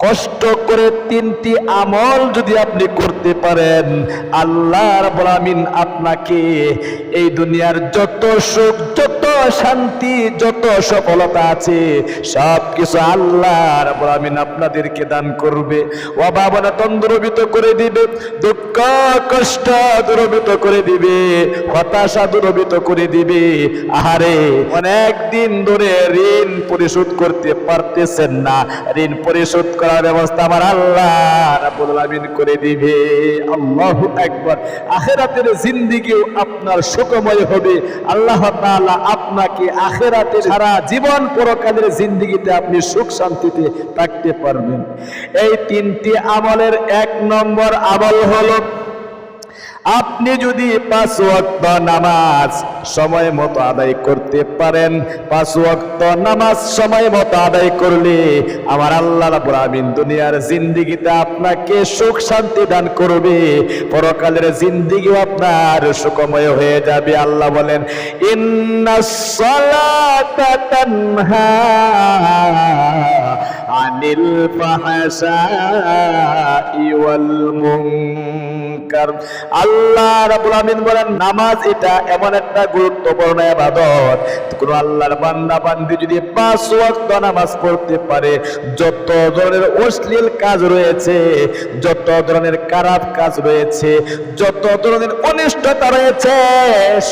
কষ্ট করে তিনটি আমল যদি আপনি করতে পারেন, আল্লাহ রাব্বুল আপনাকে এই দুনিয়ার যত সুখ শান্তি, যত সফলতা আছে সব কিছু আল্লাহ রাব্বুল আমিন আপনাদেরকে দান করবে। অভাবনা তন্দ্রবিত করে দিবে, দুঃখ, কষ্ট দূরবিত করে দিবে, হতাশা দূরবিত করে দিবে। আহারে, অনেক দিন ধরে ঋণ পরিশোধ করতে পারতেছেন না। ঋণ পরিশোধ করার ব্যবস্থা আমার আল্লাহ রাব্বুল আলামিন করে দিবে। আল্লাহু আকবার। আখিরাতের জিন্দেগিও আপনার সুখময় হবে। আল্লাহ তাআলা আপনাকে আখেরাতে সারা জীবন পরকালের জিন্দিগিতে আপনি সুখ শান্তিতে থাকতে পারবেন। এই তিনটি আমলের এক নম্বর আমল হলো আপনি যদি পাঁচ ওয়াক্ত নামাজ সময় মতো আদায় করতে পারেন, পাঁচ ওয়াক্ত নামাজ সময় মতো আদায় করলে আমার আল্লাহ রাব্বুল আমিন দুনিয়ার জিন্দেগিতে আপনাকে সুখ শান্তি দান করবে, পরকালের জিন্দেগিও আপনার সুখময় হয়ে যাবে। আল্লাহ বলেন, ইন্নাস সালাতা তানহা। আনিল ফাহশাই ওয়াল আল্লাহ রাব্বুল আমিন বলেন, নামাজ এটা এমন একটা গুরুত্বপূর্ণ ইবাদত। কোন আল্লাহর বান্দা বান্দি যদি পাঁচ ওয়াক্ত নামাজ পড়তে পারে, যত ধরনের অশ্লীল কাজ রয়েছে, যত ধরনের খারাপ কাজ রয়েছে, যত ধরনের অনিষ্টতা রয়েছে,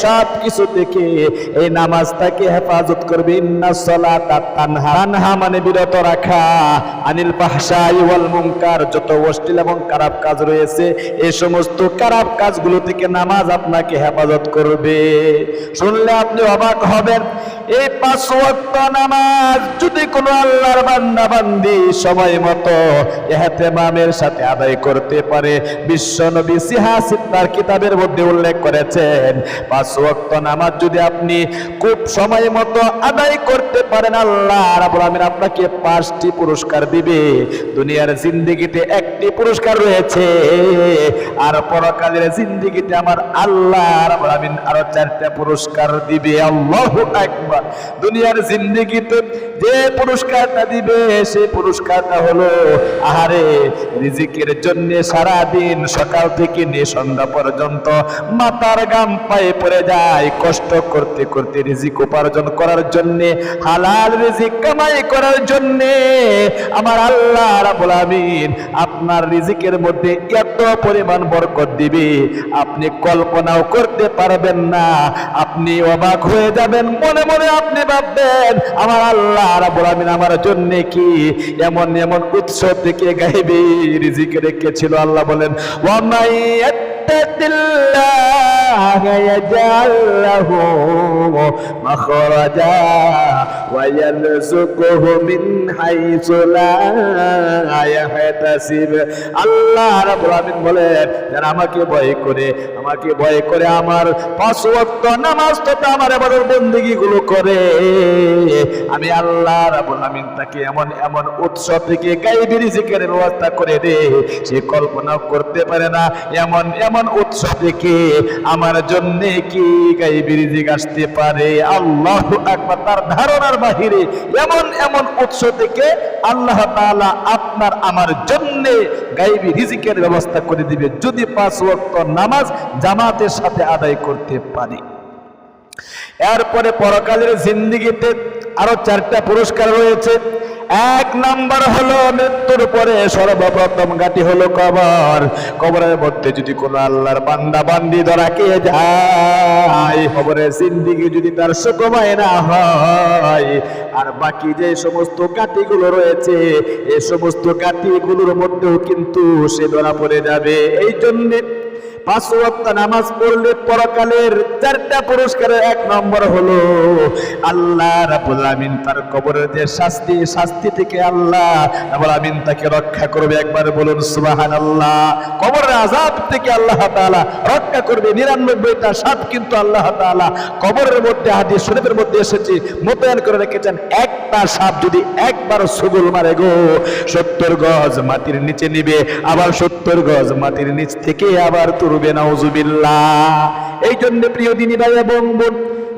সব কিছু থেকে এই নামাজটাকে হেফাজত করবে। ইন্না সালাতা তানহা। তানহা মানে বিরত রাখা। আনিল ফাহশাই ওয়াল মুনকার যত অশ্লীল এবং খারাপ কাজ রয়েছে এই সমস্ত খারাপ কাজগুলো থেকে নামাজ আপনাকে হেফাজত করবে। শুনলে আপনি অবাক হবেন এই পাঁচ ওয়াক্ত নামাজ যদি কোনো আল্লাহর বান্দা বান্দি সময় মতো ইহতেমামের সাথে আদায় করতে পারে। বিশ্ব নবী সিহাসিদ তার কিতাবের মধ্যে উল্লেখ করেছেন, পাঁচ ওয়াক্ত নামাজ যদি আপনি খুব সময় মতো আদায় করতে পারেন, আল্লাহ রাব্বুল আমিন আপনাকে পাঁচটি পুরস্কার দিবে। দুনিয়ার জিন্দেগিতে একটি পুরস্কার রয়েছে। আর পরকালের জিন্দেগিতে আমার আল্লাহ আমিন আরও চারটা পুরস্কার দিবে। আল্লাহু আকবার। দুনিয়ার জিন্দেগিতে যে পুরস্কারটা দিবে সেই পুরস্কারটা হলো, আহারে, রিজিকের জন্য সারা দিন সকাল থেকে নিয়ে সন্ধ্যা পর্যন্ত মাথার গাম পায়ে পড়ে যায়। কষ্ট করতে করতে রিজিক উপার্জন করার জন্যে, হালাল রিজিক কামাই করার জন্য আমার আল্লাহ রাব্বুল আমিন আপনার রিজিকের মধ্যে এত পরিমাণ বরকত দিবে। আপনি কল্পনাও করতে পারবেন না। আপনি অবাক হয়ে যাবেন, মনে মনে আপনি ভাববেন, আমার আল্লাহ রাব্বুল আমিন আমার জন্য কি এমন এমন উৎস থেকে গাইবে, রিজিক রেখেছিল? আল্লাহ বলেন ওয়ামাই الله يجعل له مخرجا ويرزقه من حيث لا يحتسب আল্লাহ রাব্বুল আমিন বলেন যারা আমাকে ভয় করে আমাকে ভয় করে আমার পাঁচ ওয়াক্ত নামাজ তথা আমার এবারের বন্দেগী গুলো করে আমি আল্লাহ রাব্বুল আমিন তাকে এমন এমন উৎস থেকে গাইবি রিজিকের ব্যবস্থা করে দে সে কল্পনা করতে পারে না এমন এমন উৎস থেকে আমার জন্য কি গাইবি রিজিক আসতে পারে? আল্লাহ একবার তার ধারণার বাহিরে এমন এমন উৎস থেকে আল্লাহ তাআলা আপনার, আমার জন্য গাইবি রিজিকের ব্যবস্থা করে দিবে, যদি পাঁচ ওয়াক্ত নামাজ জামাতের সাথে আদায় করতে পারে। এরপরে পরকালের জিন্দিগিতে আরও চারটা পুরস্কার রয়েছে। এক নাম্বার হলো মৃত্যুর পরে সর্বপ্রথম গাটি হলো কবর। কবরের মধ্যে যদি কোনো আল্লাহর বান্দা বান্দি ধরা কে যায়, কবরের জিন্দিগি যদি তার সুখময় না হয়, আর বাকি যে সমস্ত গাটিগুলো রয়েছে এই সমস্ত গাটিগুলোর মধ্যেও কিন্তু সে ধরা পড়ে যাবে। এই জন্যে পাঁচ ওয়াক্ত নামাজ পড়লে পরকালের চারটা পুরস্কারের এক নম্বর হলো আল্লাহ রাব্বুল আমিন তার কবরের যে শাস্তি শাস্তি থেকে আল্লাহ রাব্বুল আমিন তাকে রক্ষা করবে। একবার বলুন, সুবহানাল্লাহ। কবরের আযাব থেকে আল্লাহ রক্ষা করবে। 99টা সাপ কিন্তু আল্লাহ তাআলা কবরের মধ্যে, হাদিস শরীফের মধ্যে এসেছে, মোতায়েন করে রেখেছেন। একটা সাপ যদি একবার সুগুল মারে গো, সত্তর গজ মাটির নিচে নিবে, আবার সত্তর গজ মাটির নিচ থেকে আবার তুরবে নাউজুবিল্লাহ। এই জন্য প্রিয় দিনী ভাই এবং বোন,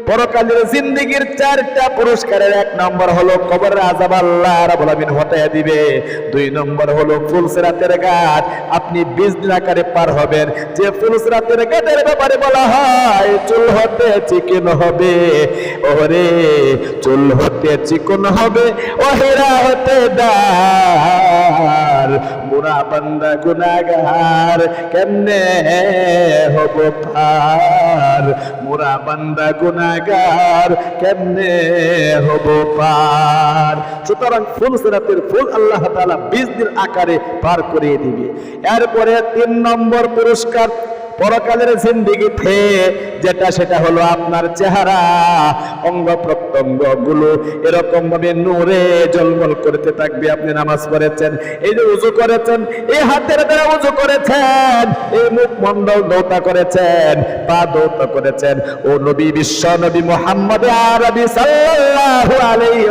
পরকালের জিন্দিগির চারটা পুরস্কারের এক নম্বর হলো কবরের আজাব আল্লাহ রাব্বুল আলামিন হটাইয়া দিবে। দুই নম্বর হলো ফুলসিরাতের ঘাট। আপনি বিশ দিন আকারে পার হবেন। যে ফুলসিরাতের ঘাটের ব্যাপারে বলা হয়, চুল হতে চিকন হবে। ওরে, চুল হতে চিকন হবে ও হেরা হতে দার। বুড়া বান্দা গুনাগার কেমনে হব পার? মুরা বান্দা গুনাগার কেমনে হব পার? সুতরাং ফুল সিরাতের ফুল আল্লাহ তালা বিশ দিন আকারে পার করিয়ে দিবে। এরপরে তিন নম্বর পুরস্কার পরকালের জিন্দিগিতে যেটা সেটা হলো আপনার চেহারা অঙ্গ প্রত্যঙ্গগুলো এরকম ভাবে নূরে জলমল করতে থাকবে। আপনি নামাজ পড়েছেন, এই যে উজু করেছেন, এই হাতের দ্বারা উজু করেছেন, এই মুখ মন্ডল দৌতা করেছেন, পা দৌতা করেছেন। ও নবী বিশ্ব নবী মোহাম্মদ আরবি সাল্লাল্লাহু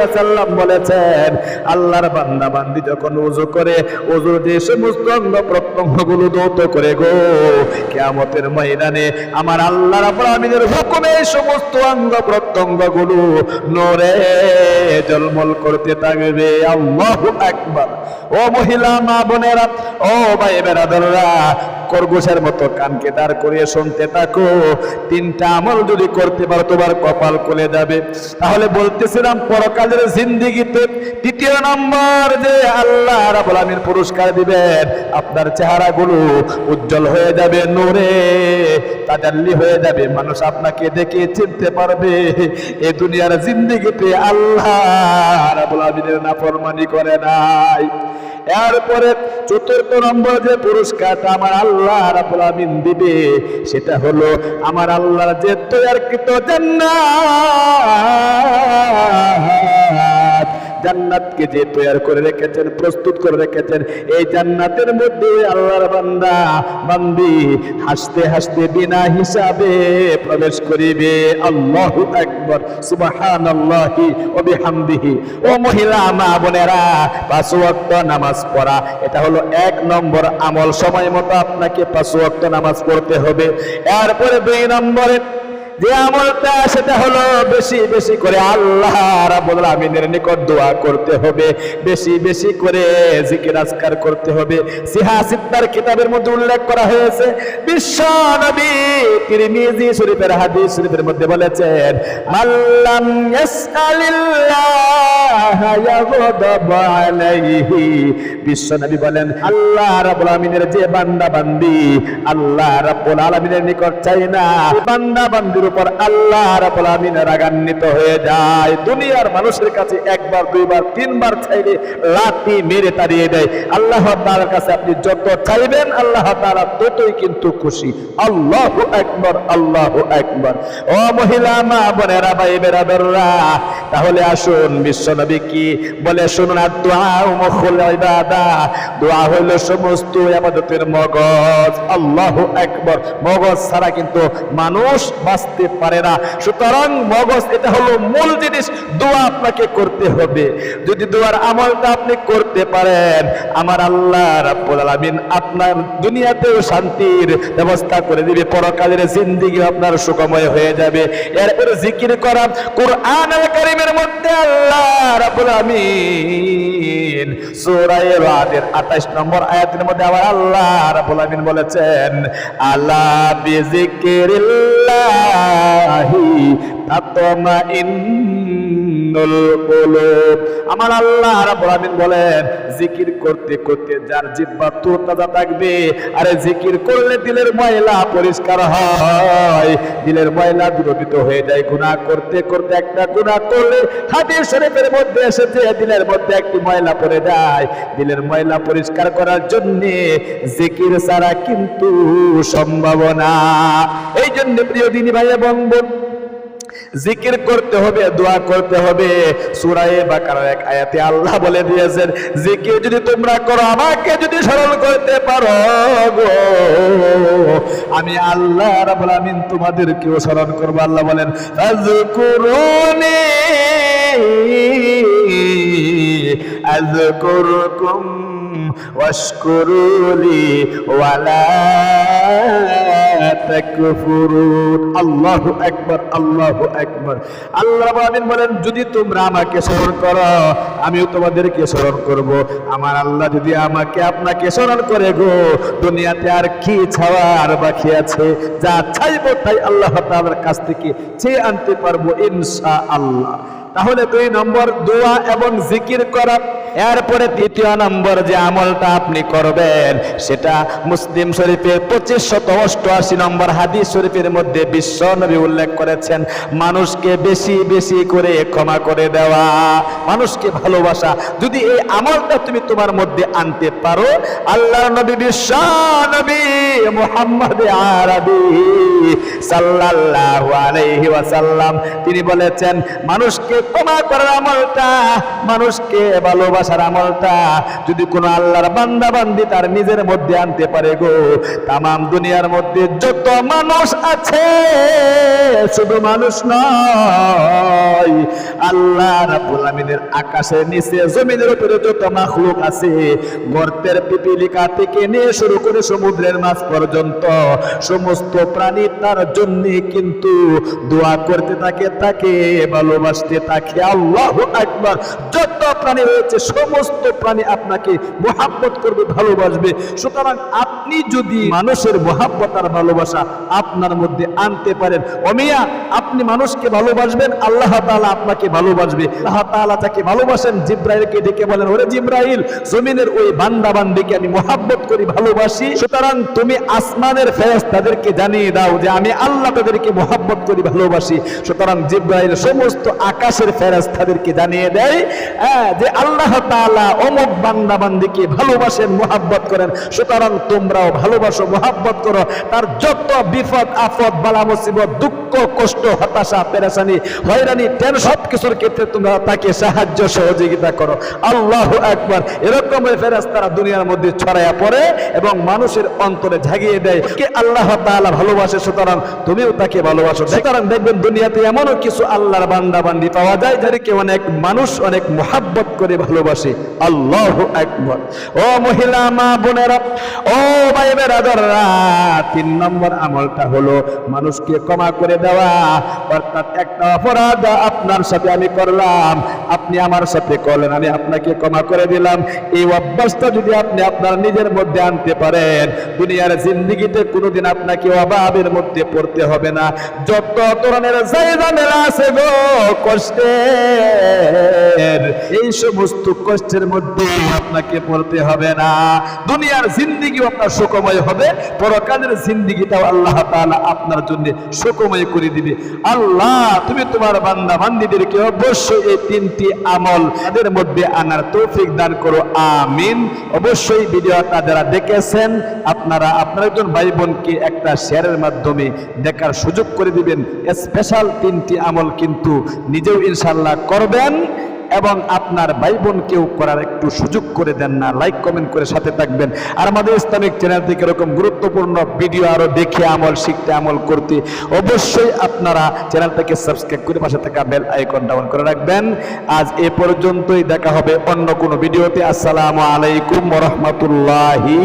ওয়াসাল্লাম বলেছেন, আল্লাহর বান্দা বান্দি যখন উজু করে উজু দিয়ে সমস্ত অঙ্গ প্রত্যঙ্গগুলো দৌত করে গো। কিয়ামতের ময়দানে আমার হুকুমে সমস্ত অঙ্গ নূরে জলমল করতে থাকবে। আল্লাহু আকবার। ও মহিলা, মা বোনেরা, ও ভাই বেরাদররা খরগোশের মতো কানকে দাঁড় করিয়ে শুনতে থাকো। তিনটা আমল যদি করতে পারো, তোমার কপাল খুলে যাবে। তাহলে বলতেছিলাম, পরকালের জিন্দিগিতে তৃতীয় নম্বর যে আল্লাহ আলামিন পুরস্কার দিবেন, আপনার চেহারাগুলো উজ্জ্বল হয়ে যাবে নূরে, তাজাল্লি হয়ে যাবে। মানুষ আপনাকে দেখে চিনতে পারবে, এ দুনিয়ার জিন্দিগিতে আল্লাহ রাব্বুল আলামিনের নাফরমানি করে নাই। এরপরে চতুর্থ নম্বর যে পুরস্কারটা আমার আল্লাহ রাবুল আমিন দিবে, সেটা হলো আমার আল্লাহর যে তৈয়ারকৃত জান্নাত। জান্নাতকে যে তৈরি করে রেখেছেন, প্রস্তুত করে রেখেছেন, এই জান্নাতের মধ্যে আল্লাহর বান্দা, বান্দি হাসতে হাসতে বিনা হিসাবে প্রবেশ করিবে। আল্লাহু আকবার, সুবহানাল্লাহি ওয়া বিহামদিহি। ও মহিলা, মা বোনেরা পাঁচ ওয়াক্ত নামাজ পড়া, এটা হলো এক নম্বর আমল। সময় মতো আপনাকে পাঁচ ওয়াক্ত নামাজ পড়তে হবে। এরপরে দুই নম্বরে যে আমলটা সেটা হলো বেশি বেশি করে আল্লাহ আমিনের নিকট দোয়া করতে হবে, বেশি বেশি করে জিকির আজকার করতে হবে। সিহা সিত্তার কিতাবের মধ্যে উল্লেখ করা হয়েছে, বিশ্ব নবী তিরমিজি শরীফের হাদিস শরীফের মধ্যে বলেছেন মাল্লাম বিশ্ব নবী বলেন, আল্লাহ রাব্বুল আমিনের যে বান্দা বান্দি আল্লাহ রাব্বুল আলামিনের নিকট চাই না বান্দা বান্দির উপর আল্লাহ রাগান্বিত হয়ে যায়। দুনিয়ার মানুষের কাছে একবার, দুইবার, তিনবার চাইলে লাঠি মেরে তাড়িয়ে দেয়। আল্লাহ তাআলার কাছে আপনি যত চাইবেন, আল্লাহ তাআলা ততই কিন্তু খুশি। আল্লাহু আকবার আল্লাহু আকবার। ও মহিলা, মা, বোনেরা, ভাই, বেরাদররা, তাহলে আসুন বিশ্বনবী কি বলে শুনুন, আর দোয়া দোয়া হইল সমস্ত ইবাদতের মগজ। আল্লাহ একবার মগজ ছাড়া কিন্তু মানুষ বাঁচতে পারে না। সুতরাং মগজ, এটা হলো মূল জিনিস। দোয়া আপনাকে করতে হবে। যদি দোয়ার আমলটা আপনি করতে পারেন, আমার আল্লাহ রাব্বুল আলামিন আপনার দুনিয়াতেও শান্তির ব্যবস্থা করে দিবে। পরকালের জিন্দেগি আপনার সুখময় হয়ে যাবে। এরপরে জিকির করা কোরআন আল কারীমের মধ্যে আল্লাহ রাব্বুল আমিন সূরা রাদের 28 নম্বর আয়াতের মধ্যে আবার আল্লাহ রাব্বুল আমিন বলেছেন, আলা বিযিকিরিল্লাহি ilahi আমার আল্লাহ আমিন বলেন, জিকির করতে করতে যার জিহ্বা তাজা থাকবে, আরে জিকির করলে দিলের ময়লা পরিষ্কার হয়। দিলের ময়লা দূরীভূত হয়ে যায়, গুনাহ করতে করতে একটা গুনাহ করলে হাদিস শরীফের মধ্যে এসেছে, দিলের মধ্যে একটি ময়লা পড়ে যায়। দিলের ময়লা পরিষ্কার করার জন্য জিকির ছাড়া কিন্তু সম্ভাবনা এই জন্য প্রিয় দিনী ভাই এবং বোন জিকির করতে হবে, দোয়া করতে হবে। সুরায়ে বাকারার এক আয়াতে আল্লাহ বলে দিয়েছেন, জিকির যদি তোমরা করো, আমাকে যদি স্মরণ করতে পারো গো, আমি আল্লাহ রাব্বুল আমিন তোমাদেরকেও স্মরণ করব। আল্লাহ বলেন ফাযকুরুনি আযকুরকুম ওয়াশকুরুলি ওয়ালা আল্লাহু আকবার আল্লাহু আকবার। আল্লাহ বলেন, যদি তোমরা আমাকে স্মরণ করো, আমিও তোমাদেরকে স্মরণ করব। আমার আল্লাহ যদি আমাকে আপনাকে স্মরণ করে গো, দুনিয়াতে আর কি ছাওয়ার বাকি আছে? যা চাইব তাই আল্লাহ তাআলার কাছ থেকে চেয়ে আনতে পারব ইনশাআল্লাহ। তাহলে দুই নম্বর, দোয়া এবং জিকির করা। এরপরে তৃতীয় নম্বর যে আমলটা আপনি করবেন, সেটা মুসলিম শরীফের পঁচিশ শত অষ্টআশি নম্বর হাদিস শরীফের মধ্যে বিশ্ব নবী উল্লেখ করেছেন, মানুষকে বেশি বেশি করে ক্ষমা করে দেওয়া, মানুষকে ভালোবাসা। যদি এই আমলটা তুমি তোমার মধ্যে আনতে পারো আল্লাহ নবী বিশ্ব নবী মোহাম্মদ আরবি। তিনি বলেছেন, মানুষকে ক্ষমা করার আমলটা, মানুষকে ভালোবাসার আমলটা, যদি কোনো আল্লাহর বান্দা বান্দি তার নিজের মধ্যে আনতে পারে গো, তামাম দুনিয়ার মধ্যে যত মানুষ আছে, শুধু মানুষ নয়, আল্লাহ রাব্বুল আমিনের আকাশের নিচে, জমিনের উপরে যত মাখলুক আছে, গর্তের পিপিলিকা থেকে নিয়ে শুরু করে সমুদ্রের মাছ পর্যন্ত, সমস্ত প্রাণী তার জন্য কিন্তু দোয়া করতে থাকে, তাকে ভালোবাসতে থাকে। আল্লাহ একবার যত প্রাণী রয়েছে, সমস্ত প্রাণী আপনাকে মোহাব্বত করবে, ভালোবাসবে। সুতরাং আপনি যদি মানুষের মোহাব্বত আর ভালোবাসা আপনার মধ্যে আনতে পারেন অমিয়া আপনি মানুষকে ভালোবাসবেন, আল্লাহ তাআলা আপনাকে ভালোবাসবে। আল্লাহ তাআলা যাকে ভালোবাসেন, জিব্রাইলকে ডেকে বলেন, ওরে জিব্রাইল, জমিনের ওই বান্দা বান্দিকে আমি মোহাব্বত করি, ভালোবাসি। সুতরাং তুমি আসমানের ফেরেশতাদেরকে জানিয়ে দাও যে আমি আল্লাহ তাদেরকে মোহাব্বত করি ভালোবাসি। সুতরাং জিব্রাইল সমস্ত আকাশের ফেরেশতাদেরকে জানিয়ে দেয় হ্যাঁ, যে আল্লাহ তাআলা অমুক বান্দা বান্দিকে ভালোবাসেন মোহাব্বত করেন। সুতরাং তোমরাও ভালোবাসো মোহাব্বত করো। তার যত বিপদ আপদ বালা মুসিবত দুঃখ কষ্ট হতাশা পেরেশানি হয়রানি টেন সব কিছুর ক্ষেত্রে তোমরা তাকে সাহায্য সহযোগিতা করো। আল্লাহ একবার এরকম ফেরাজ তারা দুনিয়ার মধ্যে ছড়াইয়া পড়ে এবং মানুষের অন্তরে ঝাগিয়ে দেয়। কে আল্লাহ তাআলা ভালোবাসে সুতরাং তুমিও তাকে ভালোবাসো। সুতরাং দেখবেন দুনিয়াতে এমনও কিছু আল্লাহর বান্দা বান্দি পাওয়া যায় যাদেরকে অনেক মানুষ অনেক মোহাব্বত করে ভালোবাসে। আল্লাহ একবার ও মহিলা মা বোনেরা ও ভাই বেরাদররা তিন নম্বর আমলটা হলো মানুষকে ক্ষমা করে দেওয়া। অর্থাৎ একটা অপরাধ আপনার সাথে আমি করলাম আপনি আমার সাথে করলেন আমি আপনাকে ক্ষমা করে দিলাম। এই অভ্যাসটা যদি আপনি আপনার নিজের মধ্যে আনতে পারেন দুনিয়ার জিন্দিগিতে কোনোদিন আপনাকে অভাবের মধ্যে পড়তে হবে না। যত ধরনের জায়গা মেলা আছে গো কষ্টের, এই সমস্ত কষ্টের মধ্যে আপনাকে পড়তে হবে না। দুনিয়ার জিন্দিগি আপনার সুখময় হবে, পরকালের জিন্দিগিটাও আল্লাহ তাআলা আপনার জন্য সুখময় করে দিবে। আল্লাহ, তুমি তোমার বান্দা বান্দিদেরকে অবশ্যই এই তিনটি আমল তাদের মধ্যে আনার তৌফিক দান করো, আমিন। অবশ্যই ভিডিওটা যারা দেখেছেন, আপনারা, আপনার একজন ভাই বোনকে একটা শেয়ারের মাধ্যমে দেখার সুযোগ করে দিবেন। স্পেশাল তিনটি আমল কিন্তু নিজেও ইনশাল্লাহ করবেন এবং আপনার ভাই বোনকেও করার একটু সুযোগ করে দেন না। লাইক কমেন্ট করে সাথে থাকবেন। আর আমাদের ইসলামিক চ্যানেল থেকে এরকম গুরুত্বপূর্ণ ভিডিও আরও দেখে আমল শিখতে, আমল করতে অবশ্যই আপনারা চ্যানেলটাকে সাবস্ক্রাইব করে পাশে থাকা বেল আইকন ডাউন করে রাখবেন। আজ এ পর্যন্তই, দেখা হবে অন্য কোনো ভিডিওতে আসসালামু আলাইকুম রহমতুল্লাহি